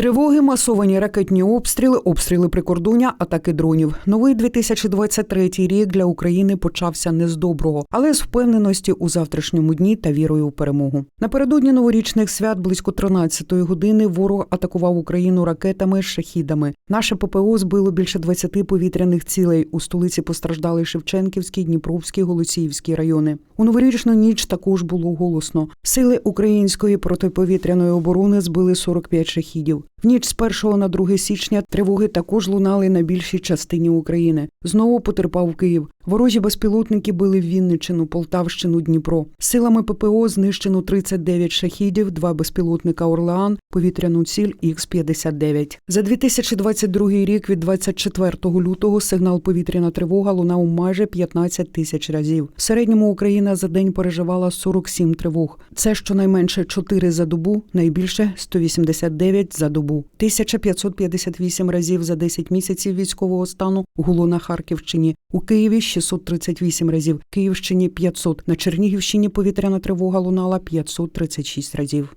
Тривоги, масовані ракетні обстріли, обстріли прикордоння, атаки дронів. Новий 2023 рік для України почався не з доброго, але з впевненості у завтрашньому дні та вірою у перемогу. Напередодні новорічних свят близько 13-ї години ворог атакував Україну ракетами шахідами. Наше ППО збило більше 20 повітряних цілей. У столиці постраждали Шевченківський, Дніпровський, Голосіївський райони. У новорічну ніч також було голосно. Сили української протиповітряної оборони збили 45 шахідів. В ніч з 1 на 2 січня тривоги також лунали на більшій частині України. Знову потерпав Київ. Ворожі безпілотники били Вінниччину, Полтавщину, Дніпро. Силами ППО знищено 39 шахідів, два безпілотника Орлеан, повітряну ціль Х-59. За 2022 рік від 24 лютого сигнал повітряна тривога лунав майже 15 тисяч разів. В середньому Україна за день переживала 47 тривог. Це щонайменше 4 за добу, найбільше 189 за добу. 1558 разів за 10 місяців військового стану гуло на Харківщині. У Києві 638 разів, Київщині 500. На Чернігівщині повітряна тривога лунала 536 разів.